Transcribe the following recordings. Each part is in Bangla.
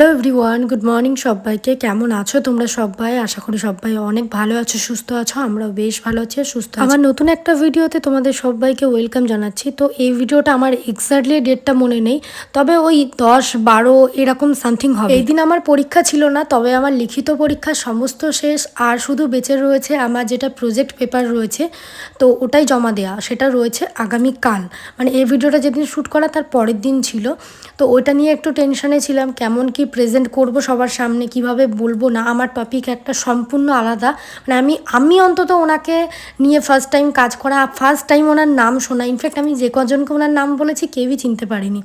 হ্যালো এভরিওয়ান গুড মর্নিং সবাইকে। কেমন আছো তোমরা সবাই? আশা করি সবাই অনেক ভালো আছো, সুস্থ আছো। আমরাও বেশ ভালো আছি সুস্থ আমার নতুন একটা ভিডিওতে তোমাদের সবাইকে ওয়েলকাম জানাচ্ছি। তো এই ভিডিওটা আমার এক্স্যাক্টলি ডেটটা মনে নেই। তবে ওই দশ, বারো এরকম সামথিং হবে। এই দিন আমার পরীক্ষা ছিল না, তবে আমার লিখিত পরীক্ষা সমস্ত শেষ। আর শুধু বেঁচে রয়েছে আমার যেটা প্রজেক্ট পেপার রয়েছে, তো ওটাই জমা দেওয়া সেটা রয়েছে আগামীকাল। মানে এই ভিডিওটা যেদিন শ্যুট করা তার পরের দিন ছিল। তো ওইটা নিয়ে একটু টেনশনে ছিলাম, কেমন কি প্রেজেন্ট করব, সবার সামনে কীভাবে বলব, না, আমার টপিক একটা সম্পূর্ণ আলাদা। মানে আমি আমি অন্তত ওনাকে নিয়ে ফার্স্ট টাইম কাজ করা ফার্স্ট টাইম ওনার নাম শোনা ইনফ্যাক্ট আমি যে কজনকে ওনার নাম বলেছি কেউই চিনতে পারিনি।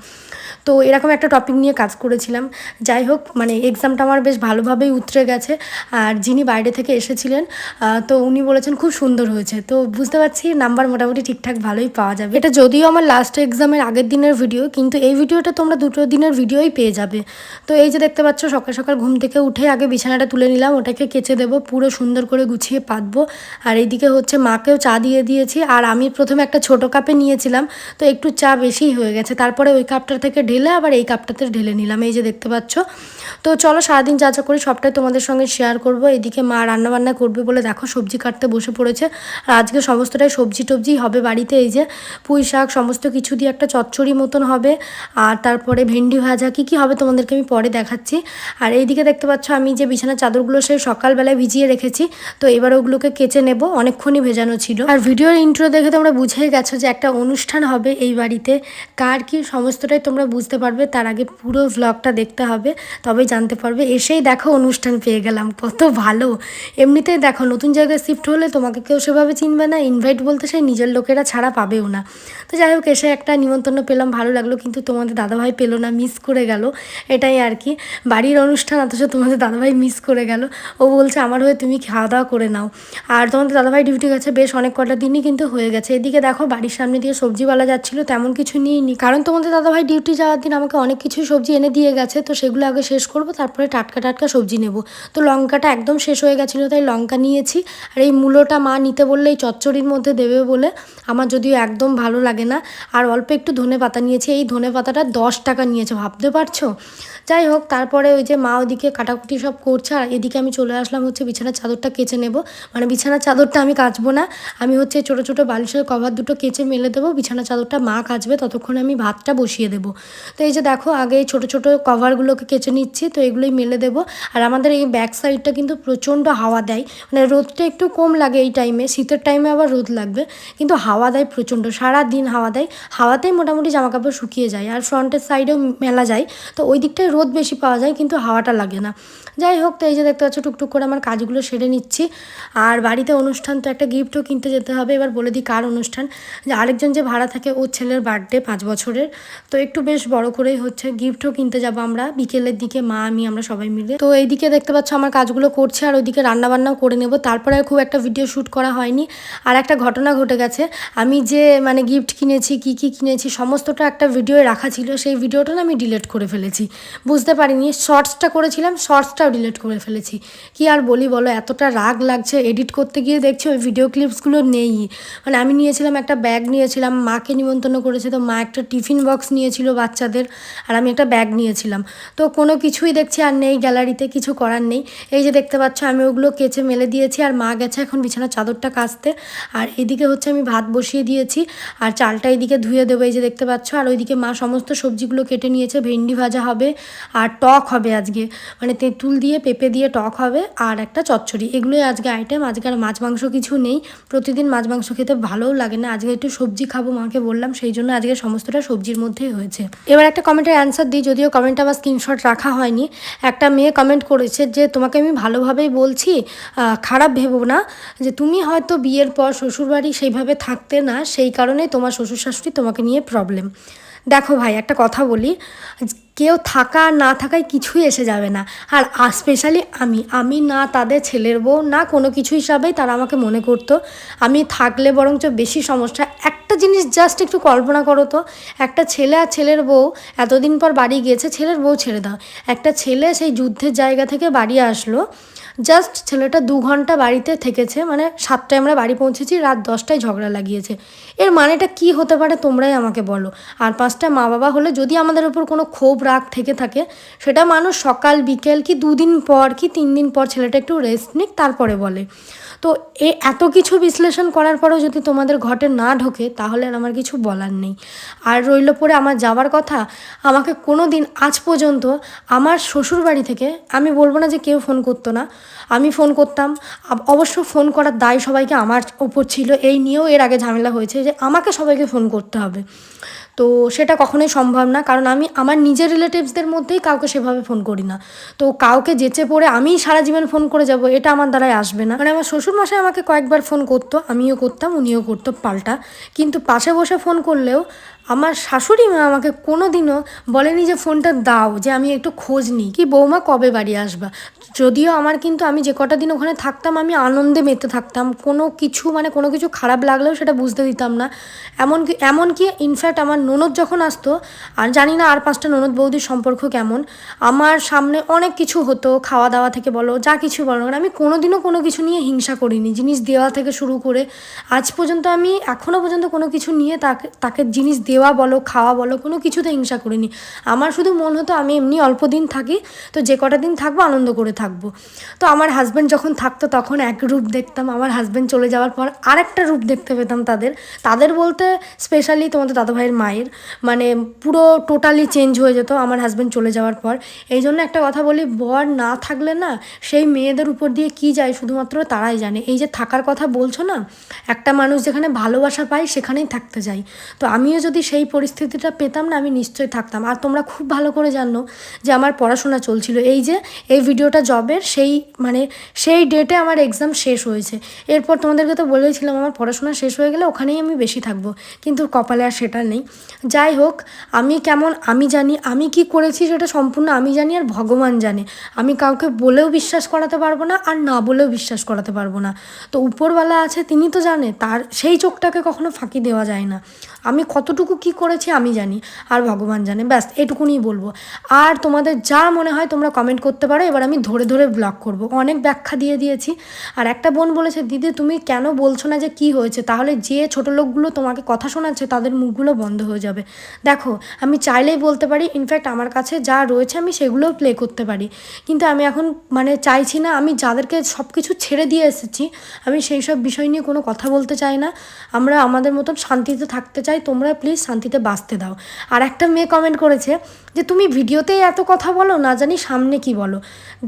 তো এরকম একটা টপিক নিয়ে কাজ করেছিলাম। যাই হোক মানে এক্সামটা আমার বেশ ভালোভাবেই উতরে গেছে, আর যিনি বাইরে থেকে এসেছিলেন তো উনি বলেছেন খুব সুন্দর হয়েছে। তো বুঝতে পারছি নাম্বার মোটামুটি ঠিকঠাক ভালোই পাওয়া যাবে। এটা যদিও আমার লাস্ট এক্সামের আগের দিনের ভিডিও কিন্তু এই ভিডিওটা তোমরা দুটো দিনের ভিডিওই পেয়ে যাবে। তো এই যে দেখতে পাচ্ছ, সকাল সকাল ঘুম থেকে উঠে আগে বিছানাটা তুলে নিলাম, ওটাকে কেচে দেবো, পুরো সুন্দর করে গুছিয়ে পাতবো। আর এইদিকে হচ্ছে মাকেও চা দিয়ে দিয়েছি, আর আমি প্রথমে একটা ছোট কাপে নিয়েছিলাম, তো একটু চা বেশিই হয়ে গেছে। তারপরে ওই কাপটা থেকে ঢেলে আবার এই কাপটাতে ঢেলে নিলাম, এই যে দেখতে পাচ্ছ। তো চলো সারাদিন যা যা করি, সবটাই তোমাদের সঙ্গে শেয়ার করব। এদিকে মা রান্নাবান্না করবে বলে দেখো সবজি কাটতে বসে পড়েছে, আর আজকে সমস্তটাই সবজি টবজি হবে বাড়িতে, এই যে পুঁই শাক, সমস্ত কিছু দিয়ে একটা চচ্চড়ি মতন হবে, আর তারপরে ভেন্ডি ভাজা, কী কী হবে তোমাদেরকে আমি পরে দেখাচ্ছি। আর এইদিকে দেখতে পাচ্ছ আমি যে বিছানার চাদরগুলো সেই সকালবেলায় ভিজিয়ে রেখেছি, তো এবার ওগুলোকে কেচে নেব, অনেকক্ষণই ভেজানো ছিল। আর ভিডিওর ইন্ট্রো দেখে তোমরা বুঝেই গেছো যে একটা অনুষ্ঠান হবে এই বাড়িতে, কার কি সমস্তটাই তোমরা বুঝতে পারবে, তার আগে পুরো ভ্লগটা দেখতে হবে, তবেই জানতে পারবে। এসেই দেখো অনুষ্ঠান পেয়ে গেলাম, কত ভালো। এমনিতেই দেখো, নতুন জায়গায় শিফট হলে তোমাকে কেউ সেভাবে চিনবে না ইনভাইট বলতে সেই নিজের লোকেরা ছাড়া পাবেও না। তো যাই হোক, এসে একটা নিমন্ত্রণ পেলাম, ভালো লাগল, কিন্তু তোমাদের দাদাভাই পেল না মিস করে গেল, এটাই আর কি। বাড়ির অনুষ্ঠান, অথচ তোমাদের দাদাভাই মিস করে গেল। ও বলছে, আমার হয়ে তুমি খাওয়া দাওয়া করে নাও। আর তোমাদের দাদাভাই ডিউটি গেছে বেশ অনেক কটা দিনই কিন্তু হয়ে গেছে। এদিকে দেখো, বাড়ির সামনে দিয়ে সবজিওয়ালা যাচ্ছিল, তেমন কিছু নিইনি। কারণ তোমাদের দাদাভাই ডিউটি যাওয়ার দিন আমাকে অনেক কিছু সবজি এনে দিয়ে গেছে, তো সেগুলো আগে শেষ করব, তারপরে টাটকা টাটকা সবজি নেব। তো লঙ্কাটা একদম শেষ হয়ে গেছিল, তাই লঙ্কা নিয়েছি। আর এই মূলোটা মা নিতে বললে এই চচ্চড়ির মধ্যে দেবে বলে, আমার যদিও একদম ভালো লাগে না। আর অল্প একটু ধনে পাতা নিয়েছি, এই ধনে পাতাটা দশ টাকা নিয়েছে, ভাবতে পারছ? যাই হোক তারপরে ওই যে মা ওদিকে কাটাকুটি সব করছে, আর এদিকে আমি চলে আসলাম হচ্ছে বিছানার চাদরটা কেচে নেব। মানে বিছানার চাদরটা আমি কাচবো না, আমি হচ্ছে ছোটো ছোটো বালিশের কভার দুটো কেচে মেলে দেবো, বিছানার চাদরটা মা কাচবে, ততক্ষণে আমি ভাতটা বসিয়ে দেবো। তো এই যে দেখো, আগে ছোটো ছোটো কভারগুলোকে কেচে নিচ্ছি, তো এগুলোই মেলে দেবো। আর আমাদের এই ব্যাক সাইডটা কিন্তু প্রচণ্ড হাওয়া দেয় মানে রোদটা একটু কম লাগে এই টাইমে, শীতের টাইমে আবার রোদ লাগবে, কিন্তু হাওয়া দেয় প্রচণ্ড সারা দিন হাওয়া দেয়। হাওয়াতেই মোটামুটি জামা কাপড় শুকিয়ে যায়, আর ফ্রন্টের সাইডেও মেলা যায়, তো ওই দিকটায় রোদ বেশি পাওয়া যায় কিন্তু হাওয়াটা লাগে না। যাই হোক, তো এই যে দেখতে পাচ্ছ, টুকটুক করে আমার কাজগুলো সেরে নিচ্ছি। আর বাড়িতে অনুষ্ঠান, তো একটা গিফটও কিনতে যেতে হবে। এবার বলে দিই কার অনুষ্ঠান। যে আরেকজন যে ভাড়া থাকে, ওর ছেলের বার্থডে পাঁচ বছরের। তো একটু বেশ বড় করেই হচ্ছে গিফটও কিনতে যাব আমরা। বিকেলের দিকে মা, আমি, আমরা সবাই মিলে। তো এইদিকে দেখতে পাচ্ছ, আমার কাজগুলো করছে আর ওইদিকে রান্নাবান্নাও করে নেব। তারপরে খুব একটা ভিডিও শ্যুট করা হয়নি। আর একটা ঘটনা ঘটে গেছে। আমি যে মানে গিফট কিনেছি, কি কি কিনেছি, সমস্তটা একটা ভিডিও রাখা ছিল। সেই ভিডিওটা না আমি ডিলিট করে ফেলেছি। বুঝতে পারিনি। শর্টসটা করেছিলাম শর্টসটাও ডিলিট করে ফেলেছি। কি আর বলি বলো, এতটা রাগ লাগছে। এডিট করতে গিয়ে দেখছি ওই ভিডিও ক্লিপসগুলো নেই। মানে আমি নিয়েছিলাম একটা ব্যাগ নিয়েছিলাম, মাকে নিমন্ত্রণ করেছে, তো মা একটা টিফিন বক্স নিয়েছিল বাচ্চাদের, আর আমি একটা ব্যাগ নিয়েছিলাম। তো কোনো কিছুই দেখছি আর নেই গ্যালারিতে কিছু করার নেই। এই যে দেখতে পাচ্ছ, আমি ওগুলো কেচে মেলে দিয়েছি, আর মা গেছে এখন বিছানার চাদরটা কাচতে। আর এদিকে হচ্ছে আমি ভাত বসিয়ে দিয়েছি, আর চালটা এদিকে ধুয়ে দেবো, এই যে দেখতে পাচ্ছ। আর ওইদিকে মা সমস্ত সবজিগুলো কেটে নিয়েছে, ভেন্ডি ভাজা হবে, আর টক হবে আজকে। মানে তেঁতুল দিয়ে, পেঁপে দিয়ে টক হবে আর একটা চচ্চড়ি। এগুলোই আজকে আইটেম আজকে আর মাছ মাংস কিছু নেই। প্রতিদিন মাছ মাংস খেতে ভালোও লাগে না। আজকে একটু সবজি খাব মাকে বললাম, সেই জন্য আজকে সমস্তটা সবজির মধ্যেই হয়েছে। এবার একটা কমেন্টের অ্যান্সার দিই, যদিও কমেন্ট আমার স্ক্রিনশট রাখা হয়নি। একটা মেয়ে কমেন্ট করেছে যে, তোমাকে আমি ভালোভাবেই বলছি খারাপ ভেবো না যে, তুমি হয়তো বিয়ের পর শ্বশুরবাড়ি সেইভাবে থাকতে না, সেই কারণে তোমার শ্বশুর শাশুড়ি তোমাকে নিয়ে প্রবলেম দেখো ভাই, একটা কথা বলি। কেউ থাকা না থাকায় কিছুই এসে যাবে না। আর স্পেশালি আমি। আমি না তাদের ছেলের বউ, না কোনো কিছু হিসাবেই তারা আমাকে মনে করতো। আমি থাকলে বরঞ্চ বেশি সমস্যা। একটা জিনিস জাস্ট একটু কল্পনা করো তো। একটা ছেলে আর ছেলের বউ এতদিন পর বাড়ি গিয়েছে, ছেলের বউ ছেড়ে দাও। একটা ছেলে সেই যুদ্ধের জায়গা থেকে বাড়ি আসলো। জাস্ট ছেলেটা দু ঘণ্টা বাড়িতে থেকেছে মানে সাতটায় আমরা বাড়ি পৌঁছেছি, রাত দশটায় ঝগড়া লাগিয়েছে। এর মানেটা কি হতে পারে তোমরাই আমাকে বলো। আর পাঁচটা মা বাবা হলে যদি আমাদের ওপর কোনো ক্ষোভ, রাগ থেকে থাকে, সেটা মানুষ সকাল, বিকেল কি দুদিন পর, কি তিন দিন পর ছেলেটা একটু রেস্ট নিক, তারপরে বলে। তো এ এত কিছু বিশ্লেষণ করার পরেও যদি তোমাদের ঘটে না ঢোকে, তাহলে আমার কিছু বলার নেই। আর রইল পরে আমার যাওয়ার কথা, আমাকে কোনো দিন আজ পর্যন্ত আমার শ্বশুর বাড়ি থেকে, আমি বলব না যে কেউ ফোন করতো না, আমি ফোন করতাম। অবশ্য ফোন করার দায় সবাইকে আমার উপর ছিল। এই নিয়েও এর আগে ঝামেলা হয়েছে যে আমাকে সবাইকে ফোন করতে হবে। তো সেটা কখনোই সম্ভব না। কারণ আমি, আমার নিজের রিলেটিভসদের মধ্যেই কাউকে সেভাবে ফোন করি না। তো কাউকে যেচে পড়ে আমি সারা জীবন ফোন করে যাব, এটা আমার দ্বারাই আসবে না। মানে আমার শ্বশুরমশাই আমাকে কয়েকবার ফোন করতো, আমিও করতাম, উনিও করতো পাল্টা। কিন্তু পাশে বসে ফোন করলেও আমার শাশুড়ি মা আমাকে কোনো দিনও বলেনি যে ফোনটা দাও যে আমি একটু খোঁজ নিই। কি বৌমা কবে বাড়ি আসবা? যদিও আমার কিন্তু আমি যে কটা দিন ওখানে থাকতাম আমি আনন্দে মেতে থাকতাম। কোনো কিছু মানে কোনো কিছু খারাপ লাগলেও সেটা বুঝতে দিতাম না। এমনকি এমনকি ইনফ্যাক্ট আমার ননদ যখন আসতো আর জানি না আর পাঁচটা ননদ বৌদির সম্পর্ক কেমন আমার সামনে অনেক কিছু হতো খাওয়া দাওয়া থেকে বলো যা কিছু বলো। না কেন, আমি কোনোদিনও কোনো কিছু নিয়ে হিংসা করিনি জিনিস দেওয়া থেকে শুরু করে। আজ পর্যন্ত আমি এখনও পর্যন্ত কোনো কিছু নিয়ে তাকে তাকে জিনিস দেওয়া বলো, খাওয়া বলো, কোনো কিছুতে হিংসা করিনি। আমার শুধু মন হতো আমি এমনি অল্প দিন থাকি, তো যে কটা দিন থাকব আনন্দ করে থাকব। তো আমার হাজব্যান্ড যখন থাকতো তখন এক রূপ দেখতাম, আমার হাজব্যান্ড চলে যাওয়ার পর আরেকটা রূপ দেখতে পেতাম তাদের। তাদের বলতে স্পেশালি তোমাদের দাদাভাইয়ের মায়ের মানে পুরো টোটালি চেঞ্জ হয়ে যেত আমার হাজব্যান্ড চলে যাওয়ার পর। এই জন্য একটা কথা বলি, বর না থাকলে না সেই মেয়েদের উপর দিয়ে কি যায় শুধুমাত্র তারাই জানে। এই যে থাকার কথা বলছো না, একটা মানুষ যেখানে ভালোবাসা পায় সেখানেই থাকতে চাই তো আমিও যদি সেই পরিস্থিতিটা পেতাম না, আমি নিশ্চয়ই থাকতাম। আর তোমরা খুব ভালো করে জানো যে আমার পড়াশোনা চলছিল। এই যে, এই ভিডিওটা জবের সেই মানে সেই ডেটে আমার এক্সাম শেষ হয়েছে। এরপর তোমাদেরকে তো বলেছিলাম, আমার পড়াশোনা শেষ হয়ে গেলে ওখানেই আমি বেশি থাকব। কিন্তু কপালে আর সেটা নেই। যাই হোক, আমি কেমন, আমি জানি, আমি কি করেছি সেটা সম্পূর্ণ আমি জানি আর ভগবান জানে। আমি কাউকে বলেও বিশ্বাস করাতে পারব না আর না বলেও বিশ্বাস করাতে পারব না। তো উপরওয়ালা আছে, তিনি তো জানে, তার সেই চোখটাকে কখনো ফাঁকি দেওয়া যায় না। আমি কতটুকু কি করেছি আমি জানি। আর ভগবান জানে। ব্যাস এটুকুনি বলব। আর তোমাদের যা মনে হয় তোমরা কমেন্ট করতে পারো। এবার আমি ধরে ধরে ব্লগ করব। অনেক ব্যাখ্যা দিয়ে দিয়েছি। আর একটা বোন বলেছে, দিদি, তুমি কেন বলছো না যে কি হয়েছে? তাহলে যে ছোট লোকগুলো তোমাকে কথা শোনাচ্ছে, তাদের মুখগুলো বন্ধ হয়ে যাবে। দেখো, আমি চাইলেই বলতে পারি। ইনফ্যাক্ট আমার কাছে যা রয়েছে, আমি সেগুলোও প্লে করতে পারি। কিন্তু আমি এখন মানে চাইছি না। আমি যাদেরকে সব কিছু ছেড়ে দিয়ে এসেছি, আমি সেই সব বিষয় নিয়ে কোনো কথা বলতে চাই না। আমরা আমাদের মতন শান্তিতে থাকতে চাই। তোমরা প্লিজ শান্তিতে বাঁচতে দাও। আর একটা মেয়ে কমেন্ট করেছে যে, তুমি ভিডিওতেই এত কথা বলো, না জানি সামনে কি বলো।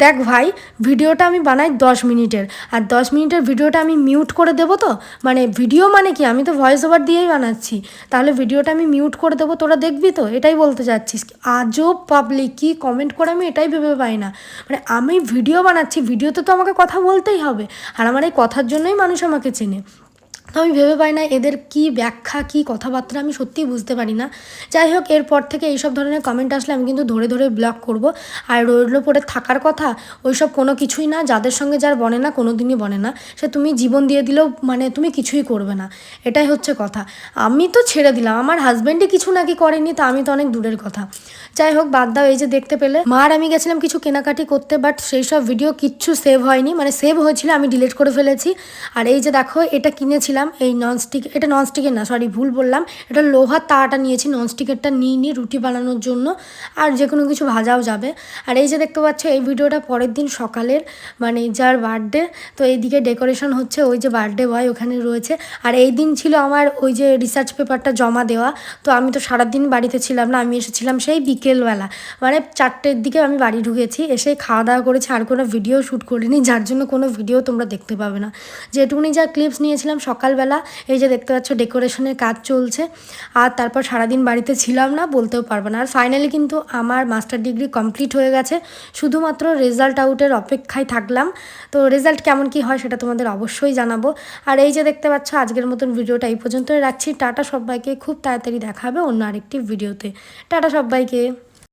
দেখ ভাই, ভিডিওটা আমি বানাই দশ মিনিটের। আর দশ মিনিটের ভিডিওটা আমি মিউট করে দেবো তো? মানে ভিডিও মানে কি? আমি তো ভয়েস ওভার দিয়েই বানাচ্ছি। তাহলে ভিডিওটা আমি মিউট করে দেবো, তোরা দেখবি তো? এটাই বলতে চাচ্ছিস। আজও পাবলিক কি কমেন্ট করে আমি এটাই ভেবে পাই না। মানে আমি ভিডিও বানাচ্ছি ভিডিওতে তো আমাকে কথা বলতেই হবে। আর আমার এই কথার জন্যই মানুষ আমাকে চেনে। আমি ভেবে পাই না এদের কি ব্যাখ্যা, কি কথাবার্তা, আমি সত্যিই বুঝতে পারি না। যাই হোক, এরপর থেকে এইসব ধরনের কমেন্ট আসলে আমি কিন্তু ধরে ধরে ব্লক করব। আর রইল পরে থাকার কথা, ওইসব কোনো কিছুই না, যাদের সঙ্গে যার বনে না কোনো দিনই বনে না। সে তুমি জীবন দিয়ে দিলেও মানে তুমি কিছুই করবে না। এটাই হচ্ছে কথা। আমি তো ছেড়ে দিলাম, আমার হাজব্যান্ডই কিছু নাকি করেনি, তা আমি তো অনেক দূরের কথা। যাই হোক, বাদ দাও, এই যে দেখতে পেলে। মার আমি গেছিলাম কিছু কেনাকাটি করতে বাট সেই সব ভিডিও কিচ্ছু সেভ হয়নি। মানে সেভ হয়েছিল, আমি ডিলিট করে ফেলেছি। আর এই যে দেখো, এটা কিনেছিলাম। এই ননস্টিক এটা ননস্টিকের না সরি ভুল বললাম। এটা লোহার তাওয়াটা নিয়েছি ননস্টিকেরটা নিয়ে নিই রুটি বানানোর জন্য, আর যে কোনো কিছু ভাজাও যাবে। আর এই যে দেখতে পাচ্ছ, এই ভিডিওটা পরের দিন সকালের মানে যার বার্থডে তো এইদিকে ডেকোরেশন হচ্ছে, ওই যে বার্থডে বয় ওখানে রয়েছে। আর এই দিন ছিল আমার ওই যে রিসার্চ পেপারটা জমা দেওয়া, তো আমি তো সারাদিন বাড়িতে ছিলাম না, আমি এসেছিলাম সেই বিকেলবেলা। মানে চারটের দিকে আমি বাড়ি ঢুকেছি, এসে খাওয়া দাওয়া করেছি, আর কোনো ভিডিও শ্যুট করিনি, যার জন্য কোনো ভিডিও তোমরা দেখতে পাবে না। যেটুকুনি যা ক্লিপস নিয়েছিলাম সকালবেলা এই যে দেখতে পাচ্ছ ডেকোরেশনের কাজ চলছে। আর তারপর সারাদিন বাড়িতে ছিলাম না, বলতেও পারব না। আর ফাইনালি কিন্তু আমার মাস্টার ডিগ্রি কমপ্লিট হয়ে গেছে। শুধুমাত্র রেজাল্ট আউটের অপেক্ষায় থাকলাম। তো রেজাল্ট কেমন কি হয় সেটা তোমাদের অবশ্যই জানাব। আর এই যে দেখতে পাচ্ছ আজকের মতন ভিডিওটা এই পর্যন্তই রাখছি। টাটা সবাইকে, খুব তাড়াতাড়ি দেখাবে অন্য আরেকটি ভিডিওতে। টাটা সবাইকে।